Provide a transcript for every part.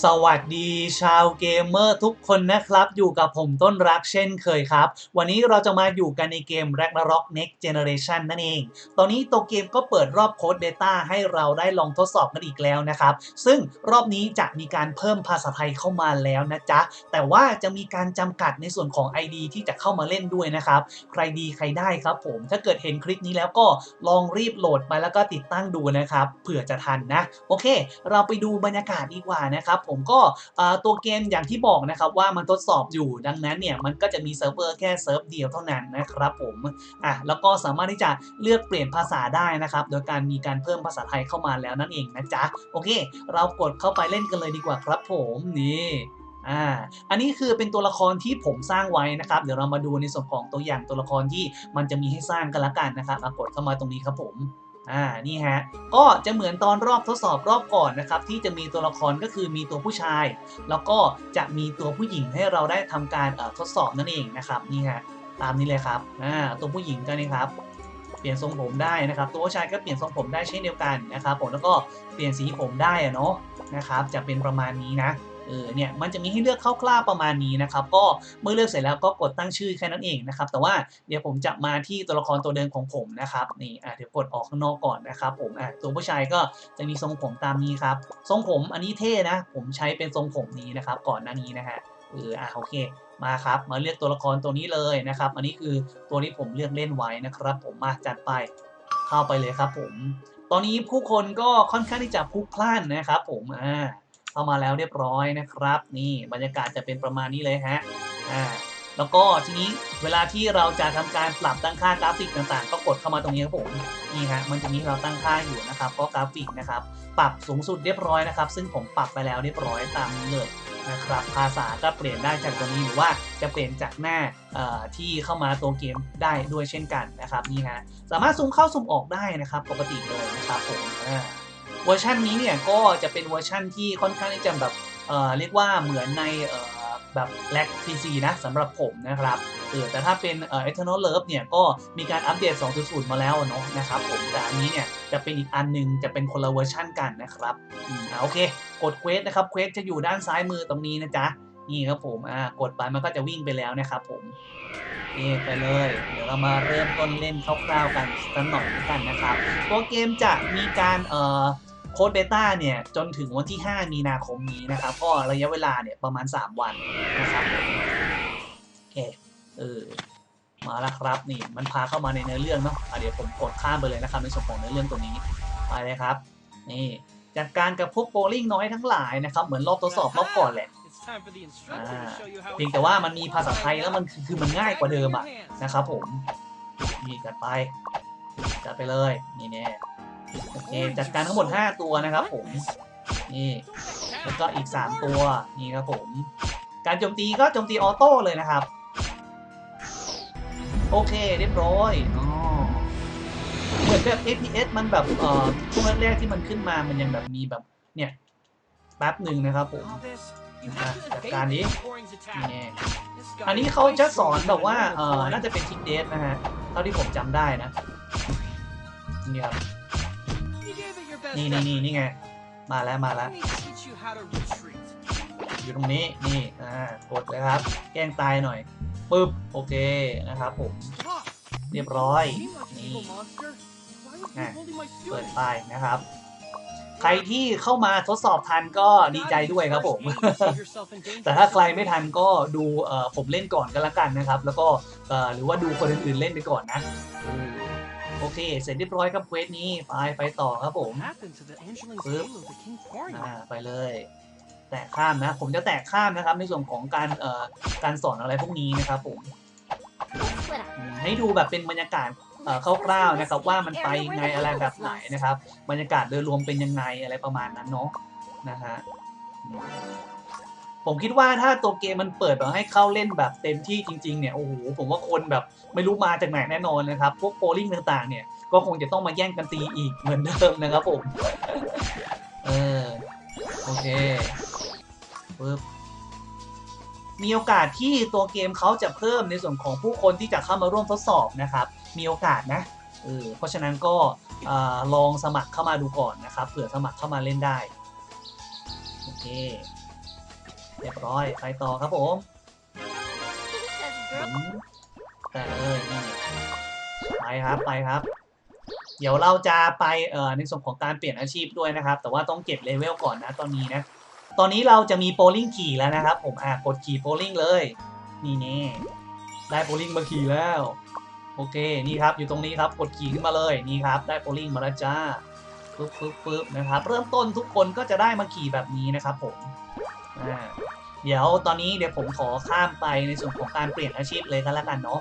สวัสดีชาวเกมเมอร์ทุกคนนะครับ อยู่กับผมต้นรักเช่นเคยครับ วันนี้เราจะมาอยู่กันในเกม Ragnarok Next Generation นั่นเอง ตอนนี้ตัวเกมก็เปิดรอบโค้ดเบต้าให้เราได้ลองทดสอบกันอีกแล้วนะครับ ซึ่งรอบนี้จะมีการเพิ่มภาษาไทยเข้ามาแล้วนะจ๊ะ แต่ว่าจะมีการจำกัดในส่วนของ ID ที่จะเข้ามาเล่นด้วยนะครับ ใครดีใครได้ครับผม ถ้าเกิดเห็นคลิปนี้แล้วก็ลองรีบโหลดไปแล้วก็ติดตั้งดูนะครับ เผื่อจะทันนะ โอเค เราไปดูบรรยากาศดีกว่านะครับผมก็ตัวเกมอย่างที่บอกนะครับว่ามันทดสอบอยู่ดังนั้นเนี่ยมันก็จะมีเซิร์ฟเวอร์แค่เซิร์ฟเดียวเท่านั้นนะครับผมอะแล้วก็สามารถที่จะเลือกเปลี่ยนภาษาได้นะครับโดยการมีการเพิ่มภาษาไทยเข้ามาแล้วนั่นเองนะจ๊ะโอเค เรากดเข้าไปเล่นกันเลยดีกว่าครับผมนี่อ่า อันนี้คือเป็นตัวละครที่ผมสร้างไว้นะครับ เดี๋ยวเรามาดูในส่วนของตัวอย่างตัวละครที่มันจะมีให้สร้างกันละกันนะครับกดเข้ามาตรงนี้ครับผม อ่านี่ฮะก็จะเหมือนตอนรอบทดสอบรอบก่อนนะครับ ที่จะมีตัวละครก็คือมีตัวผู้ชาย แล้วก็จะมีตัวผู้หญิงให้เราได้ทำการทดสอบนั่นเองนะครับนี่ฮะตามนี้เลยครับอ่าตัวผู้หญิงก็นี่ครับเปลี่ยนทรงผมได้นะครับ ตัวผู้ชายก็เปลี่ยนทรงผมได้เช่นเดียวกันนะครับผมแล้วก็เปลี่ยนสีผมได้อะเนาะนะครับ จะเป็นประมาณนี้นะ เออเนี่ยมันจะมีให้เลือกคร่าวๆประมาณนี้นะครับก็เมื่อเลือกเสร็จแล้วก็กดตั้งชื่อแค่นั้นเองนะครับแต่ว่าเดี๋ยวผมจะมาที่ตัวละครตัวเดิมของผมนะครับนี่อะเดี๋ยวกดออกข้างนอกก่อนนะครับผมอะตัวผู้ชายก็จะมีทรงผมตามนี้ครับทรงผมอันนี้เท่นะ ผมใช้เป็นทรงผมนี้นะครับก่อนหน้านี้นะฮะเอออะโอเคมาครับมาเลือกตัวละครตัวนี้เลยนะครับ อันนี้คือตัวที่ผมเลือกเล่นไว้นะครับ ผมมาจัดไปเข้าไปเลยครับผม ตอนนี้ผู้คนก็ค่อนข้างที่จะพลุกพล่านนะครับ ผมอ่า เข้ามาแล้วเรียบร้อยนะครับ นี่บรรยากาศจะเป็นประมาณนี้เลยฮะอ่าแล้วก็ทีนี้เวลาที่เราจะทำการปรับตั้งค่ากราฟิกต่างๆ ก็กดเข้ามาตรงนี้ครับผมนี่ฮะมันจะมีเราตั้งค่าอยู่นะครับก็กราฟิกนะครับ ปรับสูงสุดเรียบร้อยนะครับ ซึ่งผมปรับไปแล้วเรียบร้อยตามนี้เลยนะครับ ภาษาก็เปลี่ยนได้จากตัวนี้หรือว่าจะเปลี่ยนจากหน้าที่เข้ามาตัวเกมได้ด้วยเช่นกันนะครับนี่ฮะสามารถซูมเข้าซูมออกได้นะครับ ปกติเลยนะครับผมอ่า เวอร์ชันนี้เนี่ยก็จะเป็นเวอร์ชันที่ค่อนข้างที่จะแบบเอ่อเรียกว่าเหมือนในเอ่อแบบแล็คพีซีนะสำหรับผมนะครับเออแต่ถ้าเป็นเอ่อ Eternal Love เนี่ยก็มีการอัปเดต 2.0 มาแล้วเนาะนะครับผมแต่อันนี้เนี่ยจะเป็นอีกอันหนึงจะเป็นคนละเวอร์ชันกันนะครับอ่าโอเค กดเควสนะครับเควสจะอยู่ด้านซ้ายมือตรงนี้นะจ๊ะ นี่ครับผมอ่ากดไปมันก็จะวิ่งไปแล้วนะครับผมโอเคไปเลย เดี๋ยวเรามาเริ่มต้นเล่นคร่าวๆกันสักหน่อยกันนะครับ ตัวเกมจะมีการเอ่อโค้ดเบต้าเนี่ยจนถึงวันที่ 5 มีนาคมนี้นะครับก็ระยะเวลาเนี่ยประมาณ 3 วันนะครับโอเคเออมาแล้วครับนี่มันพาเข้ามาในเนื้อเรื่องเนาะะเดี๋ยวผมกดข้ามไปเลยนะครับในส่วนของเนื้อเรื่องตัวนี้ไปเลยครับนี่จัดการกับพวกโบลิ่งน้อยทั้งหลายนะครับ เหมือนรอบทดสอบรอบก่อนแหละ เพียงแต่ว่ามันมีภาษาไทยแล้วมันคือคือมันง่ายกว่าเดิมอะนะครับผมนี่จัดไปจัดไปเลยนี่แน่โอเคจัดการทั้งหมด 5 ตัวนะครับผมนี่แล้วก็อีก 3 ตัวนี่ครับผม การโจมตีก็โจมตีออโต้เลยนะครับ โอเคเรียบร้อยอ๋อเหมือนแบบ FPS มันแบบเอ่อช่วงแรกๆที่มันขึ้นมามันยังแบบมีแบบเนี่ยแป๊บหนึ่งนะครับผมอะ จัดการนี้นี่อันนี้เขาจะสอนแบบว่าเออน่าจะเป็นทิกเดสนะฮะ เท่าที่ผมจำได้นะ นี่ครับ นี่นี่นี่นี่ไง มาแล้วมาแล้ว อยู่ตรงนี้นี่อ่ากดเลยครับ แกล้งตายหน่อยปึ๊บโอเคนะครับผม เรียบร้อย นี่นี่เปิดไปนะครับ ใครที่เข้ามาทดสอบทันก็ดีใจด้วยครับผม แต่ถ้าใครไม่ทันก็ดูผมเล่นก่อนก็แล้วกันนะครับ แล้วก็หรือว่าดูคนอื่นๆเล่นไปก่อนนะโอเค เสร็จเรียบร้อยครับเควสนี้ ไปไปต่อครับผมอ่าไปเลย แตะข้ามนะ ผมจะแตะข้ามนะครับ ในส่วนของการการสอนอะไรพวกนี้นะครับผม ให้ดูแบบเป็นบรรยากาศเอ่อคร่าวๆนะครับว่ามันไปยังไงอะไรแบบไหนนะครับ บรรยากาศโดยรวมเป็นยังไงอะไรประมาณนั้นเนาะนะฮะผมคิดว่าถ้าตัวเกมมันเปิดแบบให้เข้าเล่นแบบเต็มที่จริงๆเนี่ยโอ้โหผมว่าคนแบบไม่รู้มาจากไหนแน่นอนนะครับพวกโปลิงต่างๆ เนี่ยก็คงจะต้องมาแย่งกันตีอีกเหมือนเดิมนะครับผมเออโอเคปึ๊บ มีโอกาสที่ตัวเกมเขาจะเพิ่มในส่วนของผู้คนที่จะเข้ามาร่วมทดสอบนะครับ มีโอกาสนะเออเพราะฉะนั้นก็อ่าลองสมัครเข้ามาดูก่อนนะครับเผื่อสมัครเข้ามาเล่นได้โอเคเรียบร้อยไปต่อครับผมแต่เลยนี่ไปครับไปครับ เดี๋ยวเราจะไปเอ่อในส่วนของการเปลี่ยนอาชีพด้วยนะครับ แต่ว่าต้องเก็บเลเวลก่อนนะตอนนี้นะ ตอนนี้เราจะมีโปลิงขี่แล้วนะครับ ผมอะกดขี่โปลิงเลย นี่แน่ได้โปลิงมาขี่แล้ว โอเคนี่ครับอยู่ตรงนี้ครับกดขี่ขึ้นมาเลยนี่ครับ ได้โปลิงมาแล้วจ้าปึ๊บปึ๊บปึ๊บนะครับ เริ่มต้นทุกคนก็จะได้มาขี่แบบนี้นะครับ ผมอ่าเดี๋ยวตอนนี้เดี๋ยวผมขอข้ามไปในส่วนของการเปลี่ยนอาชีพเลยกันแล้วกันเนาะ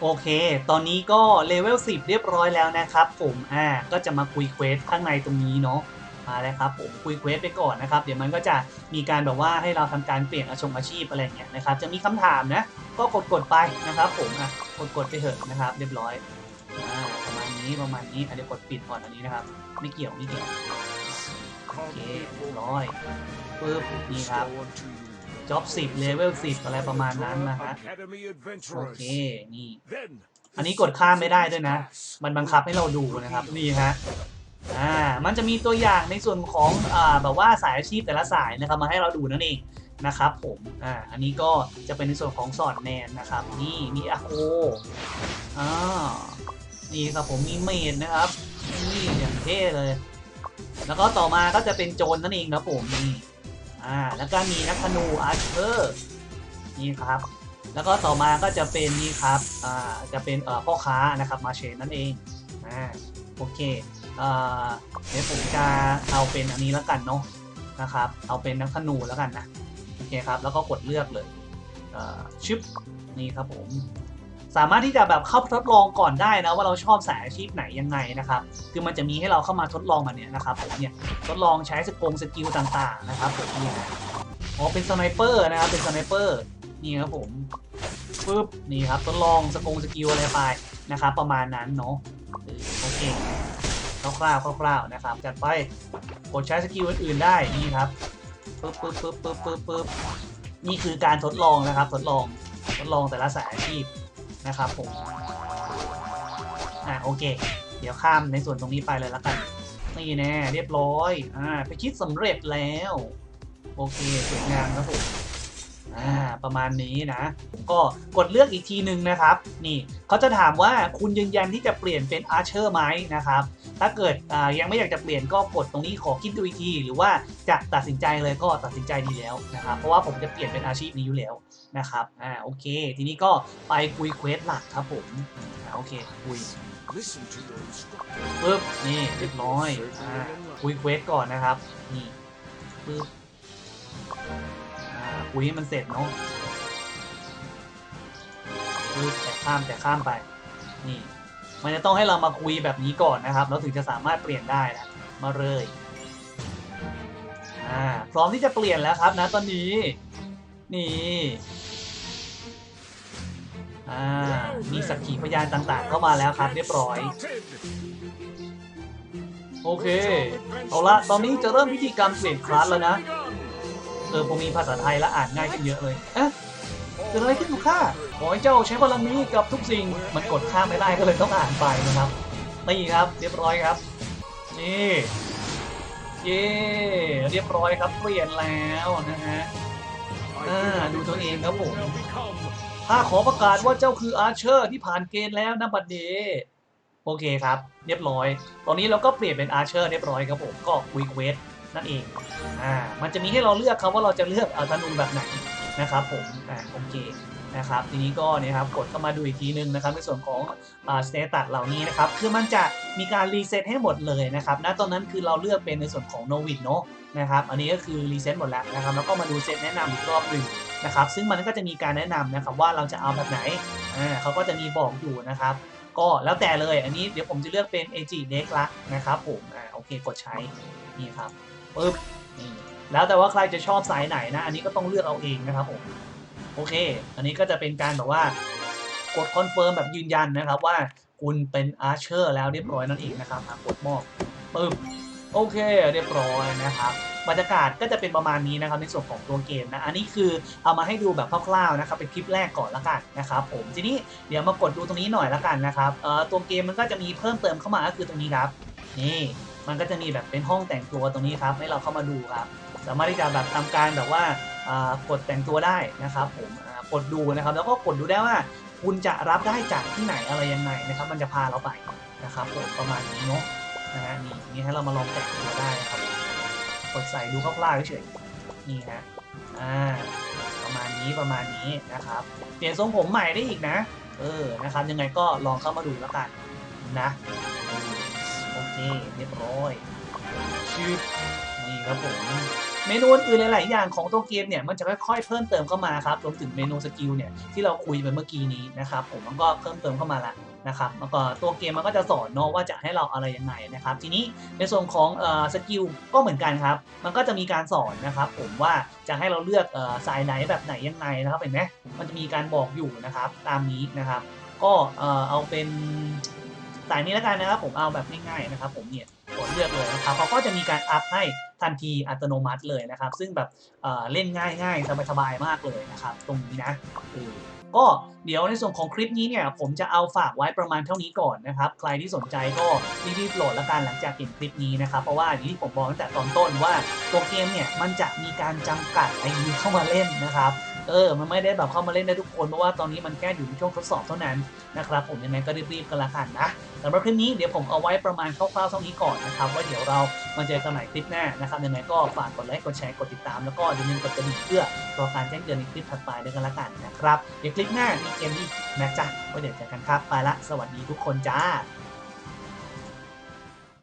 โอเค ตอนนี้ก็เลเวล10 เรียบร้อยแล้วนะครับผม อ่า ก็จะมาคุยเควสข้างในตรงนี้เนาะ มาแล้วครับผมคุยเควสไปก่อนนะครับ เดี๋ยวมันก็จะมีการแบบว่าให้เราทำการเปลี่ยนอาชงอาชีพอะไรเงี้ยนะครับ จะมีคำถามนะ ก็กดกดๆไปนะครับผมอะกดกดๆไปเถอะนะครับ เรียบร้อยอ่าประมาณนี้ประมาณนี้อะเดี๋ยวกดปิดก่อนอันนี้นะครับ ไม่เกี่ยวไม่เกี่ยวโอเคเรียบร้อยปึ๊บนี่ครับจ็อบ10เลเวล10อะไรประมาณนั้นนะฮะโอเคนี่อันนี้กดข้ามไม่ได้ด้วยนะ มันบังคับให้เราดูนะครับ นี่ฮะ อ่ามันจะมีตัวอย่างในส่วนของอ่าแบบว่าสายอาชีพแต่ละสายนะครับมาให้เราดูนั่นเองนะครับผมอ่าอันนี้ก็จะเป็นในส่วนของสอดแนนนะครับ นี่มีอะโคอ่านี่ครับผมมีเมดนะครับนี่อย่างเท่เลย แล้วก็ต่อมาก็จะเป็นโจรนั่นเองครับผมนี่อ่าแล้วก็มีนักธนูอาร์เชอร์นี่ครับแล้วก็ต่อมาก็จะเป็นนี่ครับอ่าจะเป็นเอ่อพ่อค้านะครับมาเชนนั่นเองอ่าโอเค เดี๋ยวผมจะเอาเป็นอันนี้แล้วกันเนาะนะครับ เอาเป็นนักธนูแล้วกันนะโอเคครับ แล้วก็กดเลือกเลยเชิปนี่ครับผมสามารถที่จะแบบเข้าทดลองก่อนได้นะว่าเราชอบสายอาชีพไหนยังไงนะครับ คือมันจะมีให้เราเข้ามาทดลองแบบนี้นะครับผมเนี่ยทดลองใช้สกงสกิลต่างๆนะครับผมนี่นะอ๋อเป็นสไนเปอร์นะครับเป็นสไนเปอร์นี่ครับผมปึ๊บนี่ครับทดลองสกงสกิลอะไรไปนะครับประมาณนั้นเนาะโอเค คร่าวๆคร่าวๆนะครับ จัดไปกดใช้สกิลอื่นๆได้นี่ครับปึ๊บปึ๊บปึ๊บปึ๊บปึ๊บปึ๊บนี่คือการทดลองนะครับ ทดลองทดลองแต่ละสายอาชีพนะครับผมอ่าโอเค เดี๋ยวข้ามในส่วนตรงนี้ไปเลยแล้วกันนี่แน่เรียบร้อยอ่าไปคิดสำเร็จแล้ว โอเคสวยงามครับผม อ่าประมาณนี้นะผมก็กดเลือกอีกทีหนึ่งนะครับ นี่เขาจะถามว่าคุณยืนยันที่จะเปลี่ยนเป็นอาร์เชอร์ไหมนะครับ ถ้าเกิดอ่ายังไม่อยากจะเปลี่ยนก็กดตรงนี้ขอคิดดูอีกที หรือว่าจะตัดสินใจเลยก็ตัดสินใจดีแล้วนะครับ เพราะว่าผมจะเปลี่ยนเป็นอาชีพนี้อยู่แล้วนะครับอ่าโอเค ทีนี้ก็ไปคุยเควสหลักครับผมอ่าโอเคคุยปึ๊บนี่เรียบร้อยอ่าคุยเควสก่อนนะครับนี่ปึ๊บอ่า คุยให้มันเสร็จเนาะแต่ข้ามแต่ข้ามไป นี่ มันจะต้องให้เรามาคุยแบบนี้ก่อนนะครับ แล้วถึงจะสามารถเปลี่ยนได้นะ มาเลยอ่าพร้อมที่จะเปลี่ยนแล้วครับนะตอนนี้ นี่อ่ามีสักขีพยานต่างๆ เข้ามาแล้วครับ เรียบร้อย โอเค เอาละตอนนี้จะเริ่มพิธีกรรมเปลี่ยนคลาสแล้วนะ เออผมมีภาษาไทยและอ่านง่ายขึ้นเยอะเลยเอ๊ะเกิดอะไรขึ้นกับข้าขอให้เจ้าใช้พลังนี้กับทุกสิ่ง มันกดข้ามไม่ได้ก็เลยต้องอ่านไปนะครับนี่ครับ เรียบร้อยครับ นี่เย่เรียบร้อยครับเปลี่ยนแล้วนะฮะอ่าดูตัวเองครับผมข้าขอประกาศว่าเจ้าคืออาร์เชอร์ที่ผ่านเกณฑ์แล้วนะบัดเดโอเคครับ เรียบร้อย ตอนนี้เราก็เปลี่ยนเป็นอาร์เชอร์เรียบร้อยครับผมก็คุยเควส นั่นเองอ่ามันจะมีให้เราเลือกครับว่าเราจะเลือกเอาธนูแบบไหนนะครับผมอ่าโอเคนะครับทีนี้ก็เนี่ยครับกดเข้ามาดูอีกทีนึงนะครับในส่วนของอ่าสเตตัสเหล่านี้นะครับคือมันจะมีการรีเซ็ตให้หมดเลยนะครับณตอนนั้นคือเราเลือกเป็นในส่วนของโนวิดเนาะนะครับอันนี้ก็คือรีเซ็ตหมดแล้วนะครับแล้วก็มาดูเซตแนะนำอีกรอบหนึ่งนะครับซึ่งมันก็จะมีการแนะนำนะครับว่าเราจะเอาแบบไหนอ่าเขาก็จะมีบอกอยู่นะครับก็แล้วแต่เลยอันนี้เดี๋ยวผมจะเลือกเป็น AG Deck ละนะครับผมอ่าโอเคกดใช้นี่ครับ ปึ๊บนี่แล้วแต่ว่าใครจะชอบสายไหนนะ อันนี้ก็ต้องเลือกเอาเองนะครับผมโอเค อันนี้ก็จะเป็นการแบบว่ากดคอนเฟิร์มแบบยืนยันนะครับว่าคุณเป็นอาร์เชอร์แล้วเรียบร้อยนั่นเองนะครับกดมอบปึ๊บโอเคเรียบร้อยนะครับบรรยากาศก็จะเป็นประมาณนี้นะครับในส่วนของตัวเกมนะอันนี้คือเอามาให้ดูแบบคร่าวๆนะครับเป็นคลิปแรกก่อนละกันนะครับผมทีนี้เดี๋ยวมากดดูตรงนี้หน่อยละกันนะครับเอ่อตัวเกมมันก็จะมีเพิ่มเติมเข้ามาก็คือตรงนี้ครับนี่ มันก็จะมีแบบเป็นห้องแต่งตัวตรงนี้ครับ ให้เราเข้ามาดูครับ สามารถที่จะแบบทำการแบบว่ากดแต่งตัวได้นะครับ ผมกดดูนะครับ แล้วก็กดดูได้ว่าคุณจะรับได้จากที่ไหนอะไรยังไงนะครับ มันจะพาเราไปนะครับผมประมาณนี้เนาะนะฮะนี่นี่ให้เรามาลองแต่งตัวได้นะครับกดใส่ดูคร่าวๆเฉยๆนี่ฮะอ่าประมาณนี้ประมาณนี้นะครับ เปลี่ยนทรงผมใหม่ได้อีกนะ เออนะครับ ยังไงก็ลองเข้ามาดูแล้วกันนะ เออโอเรียบร้อยชื่อนี่ครับผมเมนูอื่นหลาย ๆ อย่างของตัวเกมเนี่ยมันจะค่อย ๆ เพิ่มเติมเข้ามาครับรวมถึงเมนูสกิลเนี่ยที่เราคุยไปเมื่อกี้นี้นะครับผมมันก็เพิ่มเติมเข้ามาละนะครับแล้วก็ตัวเกมมันก็จะสอนเนาะว่าจะให้เราอะไรยังไงนะครับ ทีนี้ในส่วนของเออสกิลก็เหมือนกันครับ มันก็จะมีการสอนนะครับผมว่าจะให้เราเลือกเออสายไหนแบบไหนยังไงนะครับเห็นไหมมันจะมีการบอกอยู่นะครับตามนี้นะครับ ก็เออเอาเป็น สายนี้แล้วกันนะครับผมเอาแบบง่ายๆนะครับผมเนี่ยกดเลือกเลยนะครับเขาก็จะมีการอัพให้ทันทีอัตโนมัติเลยนะครับ ซึ่งแบบเเล่นง่าย ๆ สบายๆมากเลยนะครับ ตรงนี้นะก็เดี๋ยวในส่วนของคลิปนี้เนี่ยผมจะเอาฝากไว้ประมาณเท่านี้ก่อนนะครับ ใครที่สนใจก็รีบๆโหลดละกันหลังจากเห็นคลิปนี้นะครับ เพราะว่าอย่างที่ผมบอกตั้งแต่ตอนต้นว่าตัวเกมเนี่ยมันจะมีการจำกัดไอดีเข้ามาเล่นนะครับ เออ มันไม่ได้แบบเข้ามาเล่นได้ทุกคนเพราะว่าตอนนี้มันแค่อยู่ในช่วงทดสอบเท่านั้นนะครับผมยังไงก็รีบๆกันละกันนะสำหรับคลิปนี้เดี๋ยวผมเอาไว้ประมาณคร่าวๆเท่านี้ก่อนนะครับว่าเดี๋ยวเรามาเจอกันใหม่คลิปหน้านะครับยังไงก็ฝากกดไลค์กดแชร์กดติดตามแล้วก็อย่าลืมกดกระดิ่งเพื่อรอการแจ้งเตือนในคลิปถัดไปด้วยกันละกันนะครับเดี๋ยวคลิปหน้ามีเกมนี้นะจ๊ะไว้เดี๋ยวเจอกันครับไปละสวัสดีทุกคนจ้า